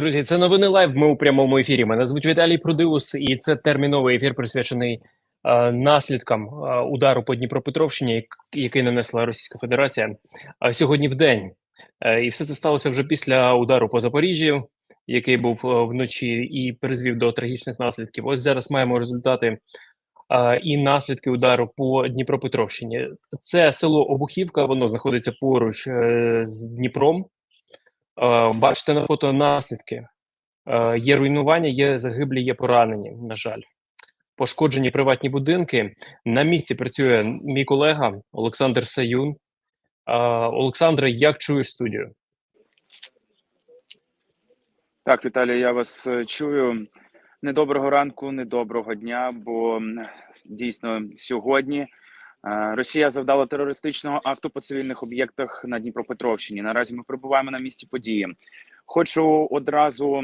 Друзі, це новини лайв. Ми у прямому ефірі. Мене звуть Віталій Прудиус, і це терміновий ефір присвячений е, наслідкам е, удару по Дніпропетровщині, який нанесла Російська Федерація е, сьогодні в день. Е, і все це сталося вже після удару по Запоріжжю, який був е, вночі і призвів до трагічних наслідків. Ось зараз маємо результати е, і наслідки удару по Дніпропетровщині. Це село Обухівка, воно знаходиться поруч з Дніпром. Е, Бачите на фото наслідки. Е, Є руйнування, є загиблі, є поранені. На жаль, пошкоджені приватні будинки. На місці працює мій колега Олександр Саюн. Е, Олександре, як чуєш студію? Так, Віталій, я вас чую. Недоброго ранку, недоброго дня, бо дійсно сьогодні Росія завдала терористичного акту по цивільних об'єктах на Дніпропетровщині. Наразі ми перебуваємо на місці події. Хочу одразу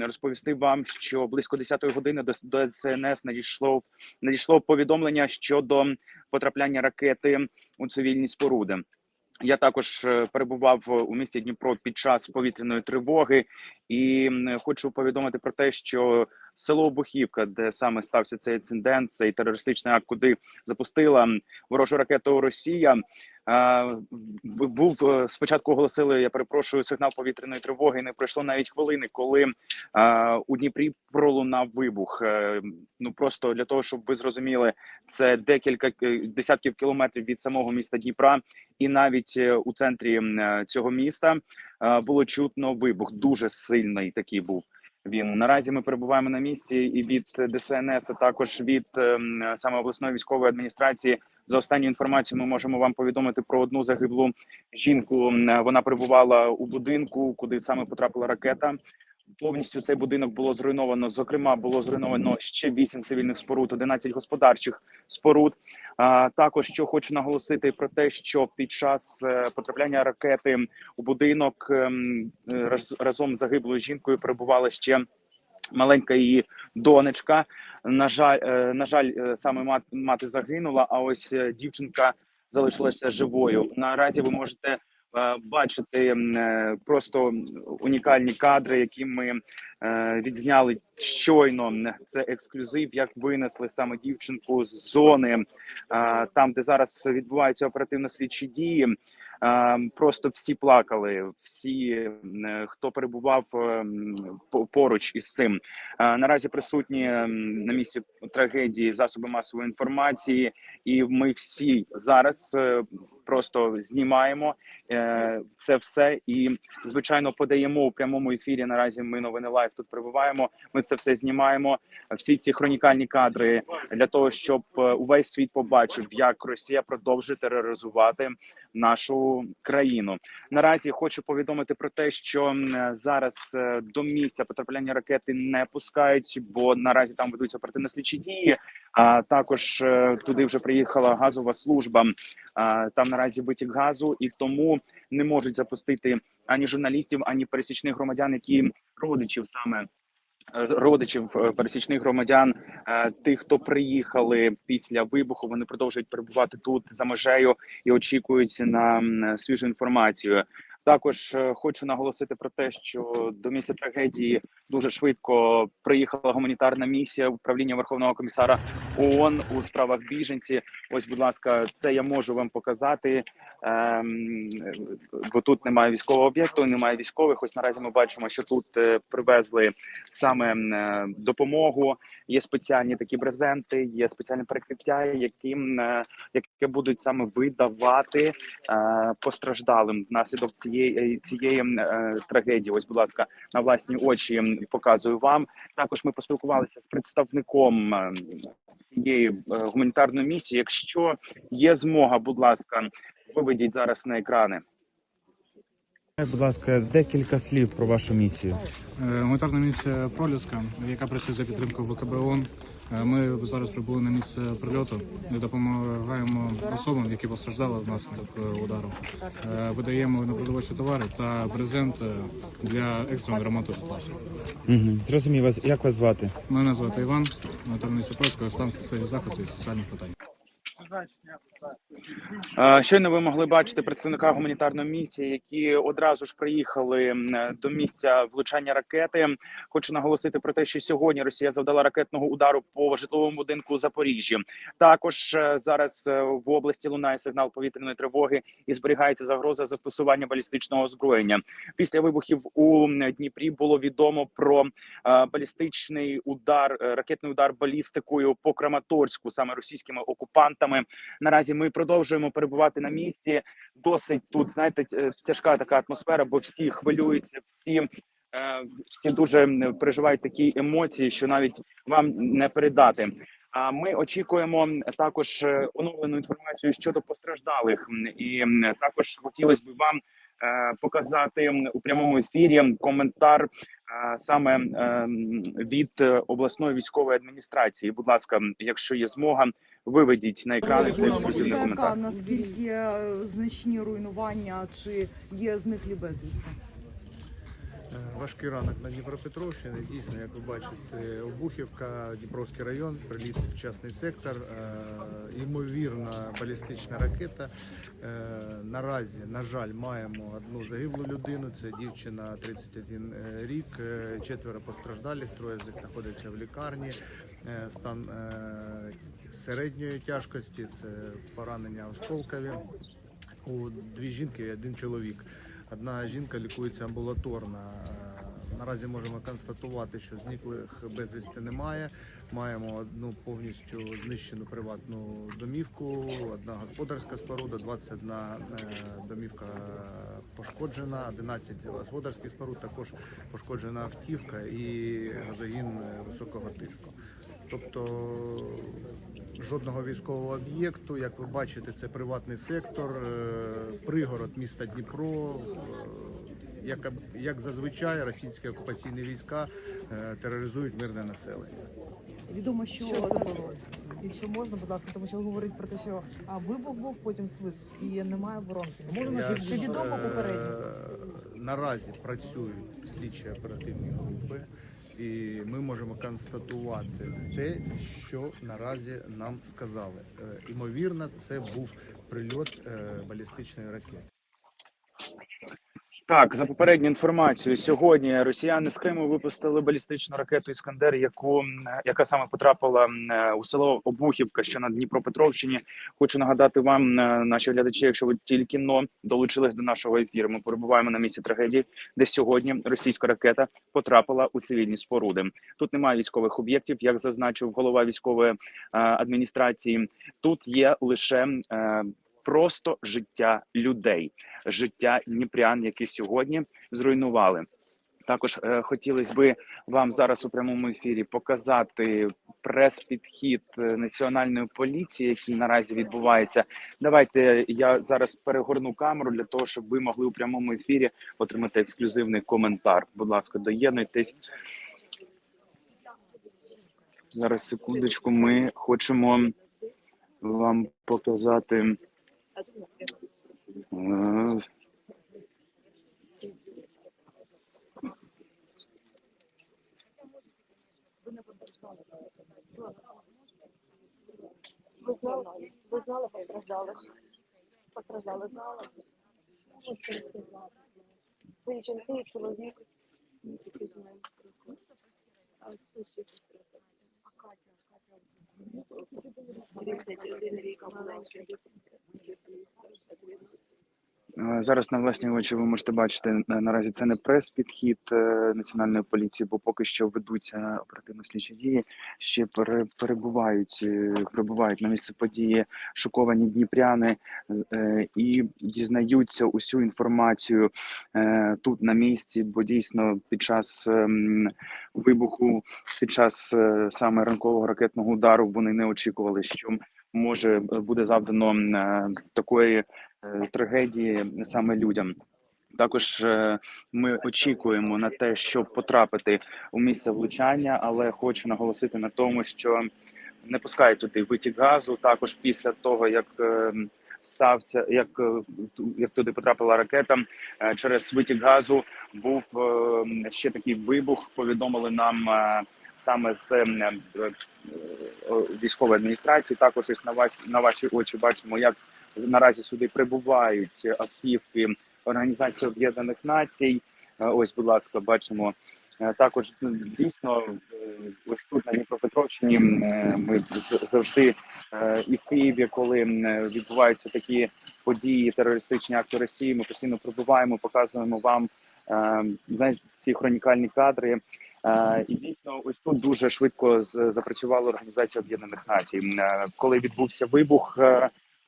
розповісти вам, що близько 10-ї години до, до СНС надійшло надійшло повідомлення щодо потрапляння ракети у цивільні споруди. Я також е, перебував у місті Дніпро під час повітряної тривоги, і хочу повідомити про те, що село Бухівка, де саме стався цей інцидент, цей терористичний акт, куди запустила ворожу ракету Росія. Був е, спочатку оголосили, я перепрошую, сигнал повітряної тривоги. Не пройшло навіть хвилини, коли у Дніпрі пролунав вибух. Е, Ну просто для того, щоб ви зрозуміли, це декілька е, десятків кілометрів від самого міста Дніпра, і навіть у центрі цього міста було чутно вибух. Дуже сильний такий був. Він наразі ми перебуваємо на місці, і від ДСНС, а також від ем, саме обласної військової адміністрації. За останню інформацію ми можемо вам повідомити про одну загиблу жінку. Вона перебувала у будинку, куди саме потрапила ракета. Повністю цей будинок було зруйновано. Зокрема, було зруйновано ще 8 цивільних споруд, 11 господарчих споруд. А також що хочу наголосити про те, що під час е, потрапляння ракети у будинок ем, е, раз- разом з загиблою жінкою перебувала ще маленька її донечка. На жаль, е, на жаль, саме мат- мати загинула. А ось дівчинка залишилася живою. Наразі ви можете бачити м, е, просто унікальні кадри, які ми е, відзняли щойно. Це ексклюзив, як винесли саме дівчинку з зони, е, там, де зараз відбуваються оперативно-слідчі дії. Е, Просто всі плакали, всі, е, хто перебував е, по- поруч із цим. Е, Наразі присутні на місці трагедії засоби масової інформації, і ми всі зараз е, просто знімаємо е, це все і звичайно подаємо у прямому ефірі. Наразі ми новини лайв тут перебуваємо. Ми це все знімаємо. Всі ці хронікальні кадри для того, щоб е, увесь світ побачив, як Росія продовжує тероризувати нашу країну. Наразі хочу повідомити про те, що зараз е, до місця потрапляння ракети не пускають, бо наразі там ведуться оперативно-слідчі дії. А також туди вже приїхала газова служба. Там наразі витік газу, і тому не можуть запустити ані журналістів, ані пересічних громадян, які родичів саме. е, Родичів е, пересічних громадян, е, тих, хто приїхали після вибуху, вони продовжують перебувати тут за межею і очікують на свіжу інформацію. Також хочу наголосити про те, що до місця трагедії дуже швидко приїхала гуманітарна місія управління Верховного комісара ООН у справах біженці. Ось, будь ласка, це я можу вам показати. Ем, бо тут немає військового об'єкту, немає військових. Ось наразі ми бачимо, що тут е, привезли саме е, допомогу. Є спеціальні такі брезенти, є спеціальне перекриття, яким е, яке будуть саме видавати е, постраждалим внаслідок цієї цієї е, трагедії. Ось, будь ласка, на власні очі показую вам. Також ми поспілкувалися з представником цієї е, гуманітарної місії. Якщо є змога, будь ласка, виведіть зараз на екрани. Будь ласка, декілька слів про вашу місію. Е, Гуманітарна місія Проліска, яка працює за підтримкою ВКБ ООН. Е, Ми зараз прибули на місце прильоту, де допомагаємо особам, які постраждали внаслідок е, удару. Е, Видаємо непродовольчі товари та брезент е, для екстреного ремонту житла. Угу. Зрозумів вас. Як вас звати? Мене звати Іван, гуманітарна місія Проліска, стан соціальних заходів і соціальних питань. Щойно ви могли бачити представника гуманітарної місії, які одразу ж приїхали до місця влучання ракети. Хочу наголосити про те, що сьогодні Росія завдала ракетного удару по житловому будинку у Запоріжжі. Також е, зараз е, в області лунає сигнал повітряної тривоги і зберігається загроза застосування балістичного озброєння. Після вибухів у Дніпрі було відомо про е, балістичний удар, ракетний удар балістикою по Краматорську, саме російськими окупантами. Наразі ми продовжуємо перебувати на місці. Досить тут знаєте тяжка така атмосфера, бо всі хвилюються, всі. е, Всі дуже переживають такі емоції, що навіть вам не передати. А ми очікуємо також е, оновлену інформацію щодо постраждалих, і також хотілося б вам е, показати у прямому ефірі коментар е, саме е, від е, обласної військової адміністрації. Будь ласка, якщо є змога, виведіть на екрани цей ексклюзивний коментар. Наскільки е, значні руйнування, чи є зниклі безвісти? Е, Важкий ранок на Дніпропетровщині. Дійсно, як ви бачите, Обухівка, Дніпровський район, приліт в частний сектор, е, ймовірна балістична ракета. Наразі, на жаль, маємо одну загиблу людину. Це дівчина 31 рік, четверо постраждалих, троє з них знаходяться в лікарні. Стан середньої тяжкості це поранення осколкові. У дві жінки і один чоловік. Одна жінка лікується амбулаторно. Наразі можемо констатувати, що зниклих безвісти немає. Маємо одну повністю знищену приватну домівку, одна господарська споруда, 21 е, домівка пошкоджена, 11 господарських споруд, також пошкоджена автівка і газогін високого тиску. Тобто жодного військового об'єкту. Як ви бачите, це приватний сектор, е, пригород міста Дніпро. е, Як, як зазвичай російські окупаційні війська е, тероризують мирне населення. Відомо, що, Що це було? Якщо можна, будь ласка, тому що говорить про те, що а, вибух був, потім свист і немає воронки. Можна Я чи, відомо попередньо? Наразі працюють слідчі оперативні групи, і ми можемо констатувати те, що наразі нам сказали. Е, Імовірно, це був прильот е, балістичної ракети. Так, за попередню інформацією, сьогодні росіяни з Криму випустили балістичну ракету Іскандер, яку яка саме потрапила у село Обухівка, що на Дніпропетровщині. Хочу нагадати вам, е, наші глядачі, якщо ви тільки но долучились до нашого ефіру. Ми перебуваємо на місці трагедії, де сьогодні російська ракета потрапила у цивільні споруди. Тут немає військових об'єктів, як зазначив голова військової е, адміністрації. Тут є лише е, просто життя людей життя дніпрян, які сьогодні зруйнували. Також е, хотілося би вам зараз у прямому ефірі показати прес-підхід е, національної поліції, який наразі відбувається. Давайте я зараз перегорну камеру для того, щоб ви могли у прямому ефірі отримати ексклюзивний коментар. Будь ласка, доєднуйтесь. Зараз секундочку. Ми хочемо вам показати. Ви знали, ви знали, постраждали. Постраждали, знали. Це і жінки, і чоловік. Катя. Зараз на власні очі ви можете бачити е, наразі це не прес-підхід е, національної поліції, бо поки що ведуться оперативно-слідчі дії. Ще пере, перебувають, е, прибувають на місце події шоковані дніпряни е, і дізнаються усю інформацію е, тут на місці, бо дійсно під час ем, вибуху, під час е, саме ранкового ракетного удару вони не очікували, що може е, буде завдано е, такої е, трагедії саме людям. Також е, ми очікуємо на те, щоб потрапити у місце влучання, але хочу наголосити на тому, що не пускають туди витік газу. Також після того, як е, стався, як, е, як туди потрапила ракета, е, через витік газу був е, ще такий вибух. Повідомили нам е, саме з е, е, військової адміністрації. Також ось на вас на ваші очі бачимо, як наразі сюди прибувають автівки Організації Об'єднаних Націй. Е, Ось, будь ласка, бачимо. Е, Також ну, дійсно е, ось тут на Дніпропетровщині ми завжди і в Києві, коли відбуваються такі події, терористичні акти Росії, ми постійно прибуваємо, показуємо вам знаєте, ці хронікальні кадри. І дійсно, ось тут дуже швидко запрацювала Організація Об'єднаних Націй. Коли відбувся вибух,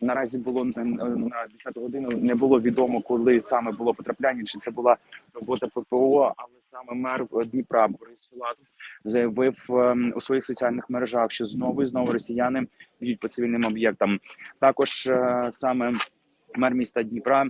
наразі було н- на 10 годину не було відомо, коли саме було потрапляння, чи це була робота ППО, але саме мер Дніпра Борис Філатов заявив ем, у своїх соціальних мережах, що знову і знову росіяни б'ють по цивільним об'єктам. Також е, саме мер міста Дніпра е,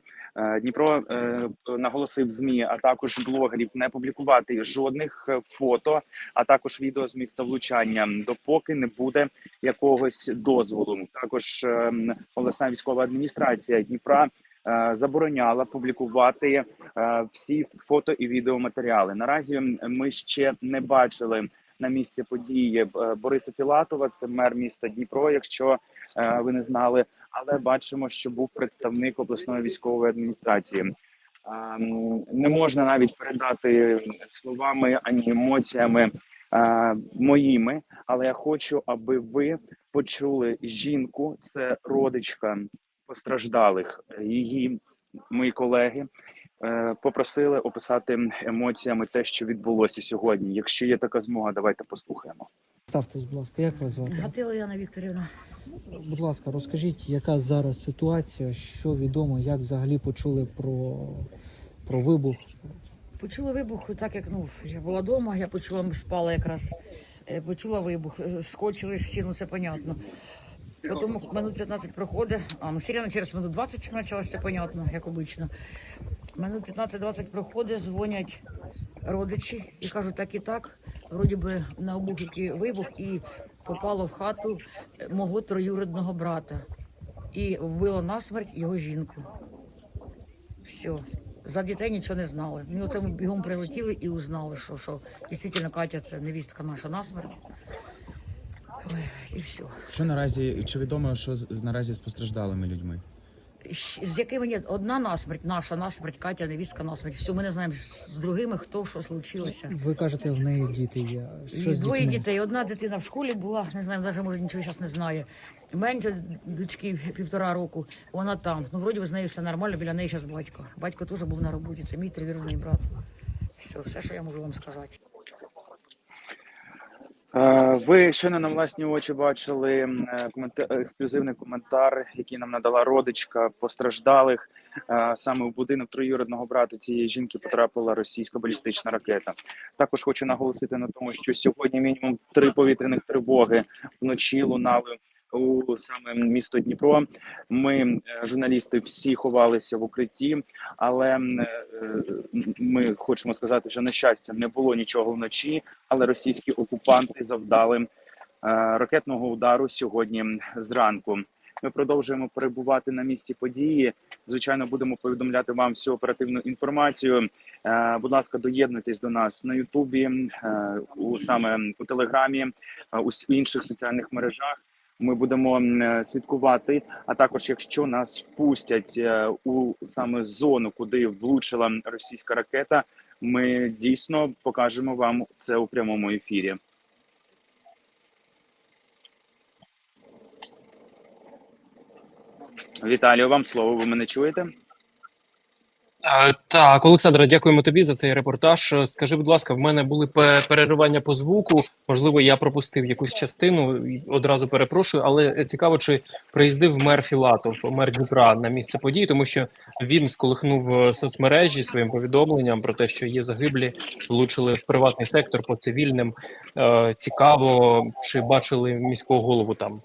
Дніпро е, наголосив змі, а також блогерів не публікувати жодних е, фото, а також відео з місця влучання, допоки не буде якогось дозволу. Також е, обласна військова адміністрація Дніпра. е, Забороняла публікувати е, всі фото і відеоматеріали. Наразі ми ще не бачили на місці події е, Бориса Філатова, це мер міста Дніпро. Якщо е, ви не знали, але бачимо, що був представник обласної військової адміністрації. Ем, Не можна навіть передати словами ані емоціями е, моїми, але я хочу, аби ви почули жінку, це родичка постраждалих. Її мої колеги е, попросили описати емоціями те, що відбулося сьогодні. Якщо є така змога, давайте послухаємо. Ставтесь, будь ласка, як вас звати? Гатила Яна Вікторівна. Будь ласка, розкажіть, яка зараз ситуація, що відомо, як взагалі почули про, про вибух? Почула вибух, так як ну я була вдома, я почула, ми спала якраз. е, Почула вибух, е, скочили всі, ну це понятно. Потім минут 15 проходить, а ну сирена через минут 20 почалося, понятно, як обично. Минут 15-20 проходить, дзвонять родичі і кажуть, так і так. Вроді би на обухівки вибух і попало в хату мого троюрідного брата. І вбило насмерть його жінку. Все. За дітей нічого не знали. Ми оце бігом прилетіли і узнали, що, що дійсно Катя це невістка наша насмерть. Ой, і все. Що наразі чи відомо, що наразі з постраждалими людьми? З якими ні, одна насмерть, наша насмерть, Катя, невістка насмерть. Все, ми не знаємо з другими, хто що случилося. Ви кажете, в неї діти є. Що з двоє дітьми? дітей. Одна дитина в школі була, не знаю, навіть може нічого зараз не знає. Менше дочки півтора року, вона там. Ну, вроді би з нею все нормально, біля неї зараз батько. Батько теж був на роботі, це мій тривірний брат. Все, все, що я можу вам сказати. Е, Ви щойно на власні очі бачили м, е, ексклюзивний коментар, який нам надала родичка постраждалих. Е, Саме в будинок троюрідного брата цієї жінки потрапила російська балістична ракета. Також хочу наголосити на тому, що сьогодні мінімум три повітряних тривоги вночі лунали у саме місто Дніпро. Ми, е, журналісти, всі ховалися в укритті, але е, ми хочемо сказати, що на щастя не було нічого вночі але російські окупанти завдали е, ракетного удару сьогодні зранку. Ми продовжуємо перебувати на місці події. Звичайно, будемо повідомляти вам всю оперативну інформацію. Будь ласка, доєднуйтесь до нас на Ютубі, у саме у Телеграмі, у інших соціальних мережах. Ми будемо е, слідкувати. А також, якщо нас пустять е, у саме зону, куди влучила російська ракета, ми дійсно покажемо вам це у прямому ефірі. Віталію, вам слово. Ви мене чуєте? Е, Так, Олександра, дякуємо тобі за цей репортаж. Е, Скажи, будь ласка, в мене були переривання по звуку. Можливо, я пропустив якусь частину. Одразу перепрошую, але цікаво, чи приїздив мер Філатов, мер Дніпра на місце події, тому що він сколихнув е, соцмережі своїм повідомленням про те, що є загиблі, влучили в приватний сектор по цивільним. Цікаво, чи бачили міського голову там.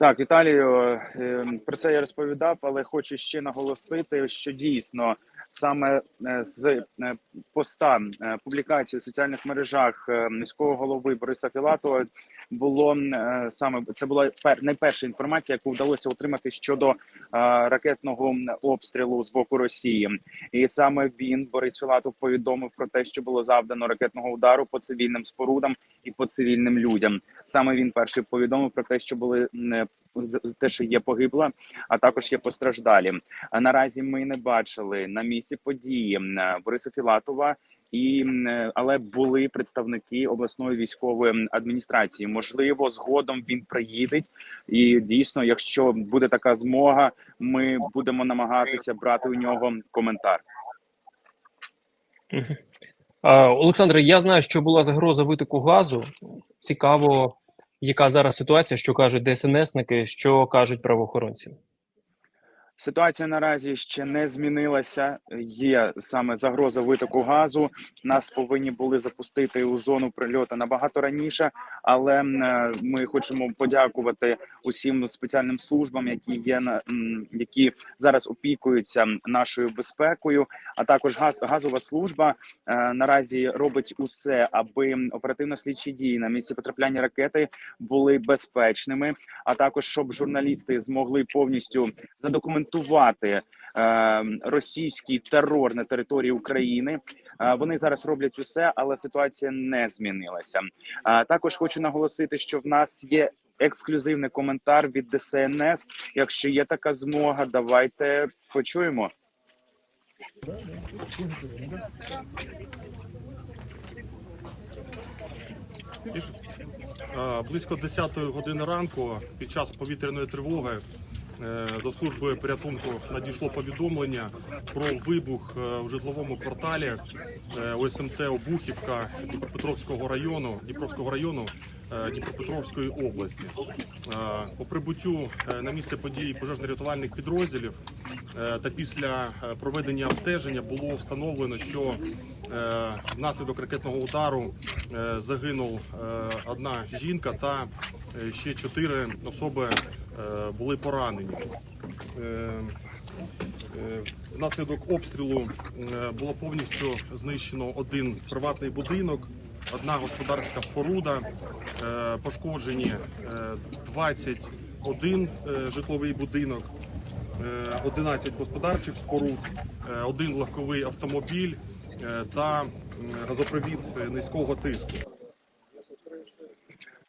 Так, Віталію, е, про це я розповідав, але хочу ще наголосити, що дійсно саме е, з е, поста е, публікації в соціальних мережах е, міського голови Бориса Філатова було е, саме це була пер, найперша інформація, яку вдалося отримати щодо е, ракетного обстрілу з боку Росії. І саме він Борис Філатов повідомив про те, що було завдано ракетного удару по цивільним спорудам і по цивільним людям. Саме він перший повідомив про те, що були з- те, що є погибла, а також є постраждалі. Наразі ми не бачили на місці події Бориса Філатова. І е, але були представники обласної військової адміністрації. Можливо, згодом він приїде, і дійсно, якщо буде така змога, ми будемо намагатися брати у нього коментар. Олександре, я знаю, що була загроза витоку газу. Цікаво, яка зараз ситуація, що кажуть ДСНСники, що кажуть правоохоронці. Ситуація наразі ще не змінилася. Є саме загроза витоку газу. Нас повинні були запустити у зону прильоту набагато раніше, але е, ми хочемо подякувати усім спеціальним службам, які є на які зараз опікуються нашою безпекою. А також газ газова служба е, наразі робить усе, аби оперативно-слідчі дії на місці потрапляння ракети були безпечними. А також щоб журналісти змогли повністю задокументувати е, російський терор на території України. Е, вони зараз роблять усе, але ситуація не змінилася. Е, також хочу наголосити, що в нас є. Ексклюзивний коментар від ДСНС. Якщо є така змога, давайте почуємо. Близько 10 години ранку під час повітряної тривоги до служби порятунку надійшло повідомлення про вибух е, в житловому кварталі е, ОСМТ Обухівка Дніпропетровського району Дніпровського району е, Дніпропетровської області. Е, По прибуттю е, на місце події пожежно-рятувальних підрозділів е, та після е, проведення обстеження було встановлено, що е, внаслідок ракетного удару е, загинув е, одна жінка та е, ще чотири особи е, були поранені. Е, е, Внаслідок обстрілу е, було повністю знищено один приватний будинок, одна господарська споруда, е, пошкоджені е, 21 е, житловий будинок, е, 11 господарчих споруд, е, один легковий автомобіль е, та газопровід е, низького тиску.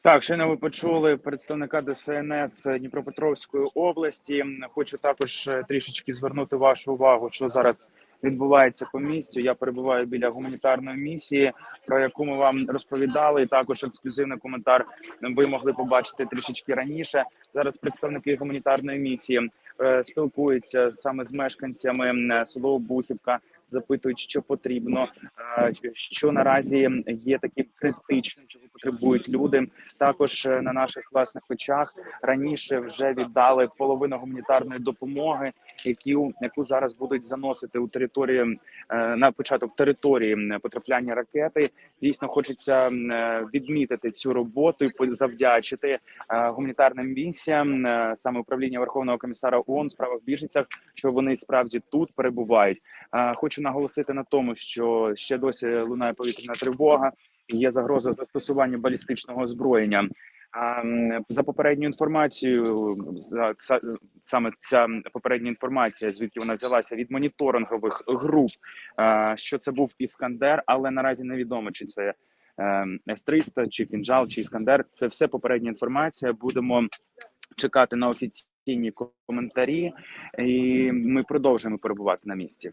Так, щойно ви почули представника ДСНС Дніпропетровської області. Хочу також е, трішечки звернути вашу увагу, що зараз відбувається по місту. Я перебуваю біля гуманітарної місії, про яку ми вам розповідали. І також ексклюзивний коментар ви могли побачити трішечки раніше. Зараз представники гуманітарної місії е, спілкуються саме з мешканцями село Бухівка, запитують, що потрібно, е, що наразі є таким критичним, чого потребують люди. Також е, на наших власних очах раніше вже віддали половину гуманітарної допомоги, які яку зараз будуть заносити у території е, на початок території потрапляння ракети. Дійсно, хочеться відмітити цю роботу і завдячити гуманітарним місіям, саме управління Верховного комісара ООН в справах біженцях, що вони справді тут перебувають. Е, Наголосити на тому, що ще досі лунає повітряна тривога. Є загроза застосування балістичного озброєння. А, За попередньою інформацією, за саме ця попередня інформація, звідки вона взялася від моніторингових груп, що це був іскандер, але наразі невідомо, чи це С-300, чи кінжал, чи іскандер. Це все попередня інформація. Будемо чекати на офіційні коментарі, і ми продовжуємо перебувати на місці.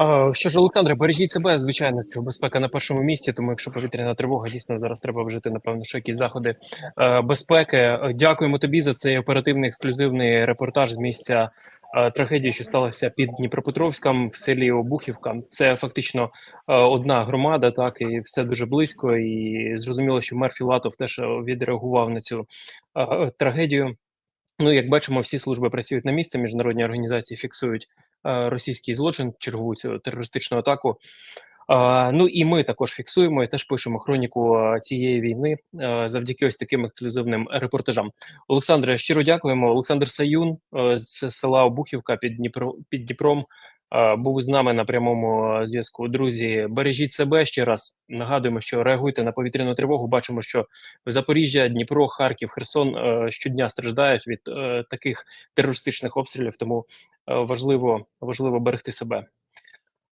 А, Що ж, Олександре, бережіть себе, звичайно, що безпека на першому місці. Тому, якщо повітряна тривога, дійсно зараз треба вжити, напевно, що якісь заходи е, безпеки. Дякуємо тобі за цей оперативний ексклюзивний репортаж з місця е, трагедії, що сталося під Дніпропетровськом в селі Обухівка. Це фактично е, одна громада, так і все дуже близько. І зрозуміло, що мер Філатов теж відреагував на цю трагедію. Ну, як бачимо, всі служби працюють на місці. Міжнародні організації фіксують російський злочин, чергову цю терористичну атаку. Е, Ну і ми також фіксуємо і теж пишемо хроніку е, цієї війни е, завдяки ось таким ексклюзивним репортажам. Олександре, щиро дякуємо. Олександр Саюн е, з села Обухівка під Дніпро під Дніпром е, був з нами на прямому е, зв'язку. Друзі, бережіть себе ще раз. Нагадуємо, що реагуйте на повітряну тривогу. Бачимо, що Запоріжжя, Дніпро, Харків, Херсон е, щодня страждають від е, таких терористичних обстрілів. Тому е, важливо важливо берегти себе.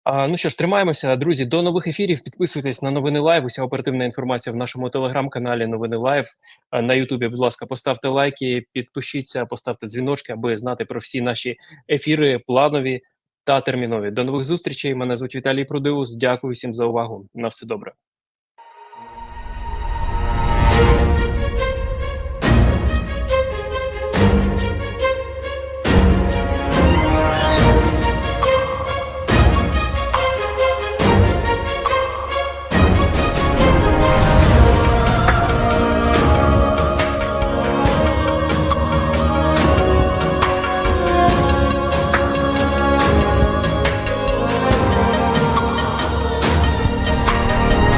Ну що ж, тримаємося, друзі. До нових ефірів. Підписуйтесь на новини Лайв. Уся оперативна інформація в нашому телеграм-каналі Новини Лайв. На Ютубі, будь ласка, поставте лайки, підпишіться, поставте дзвіночки, аби знати про всі наші ефіри, планові та термінові. До нових зустрічей. Мене звуть Віталій Продеус. Дякую всім за увагу. На все добре.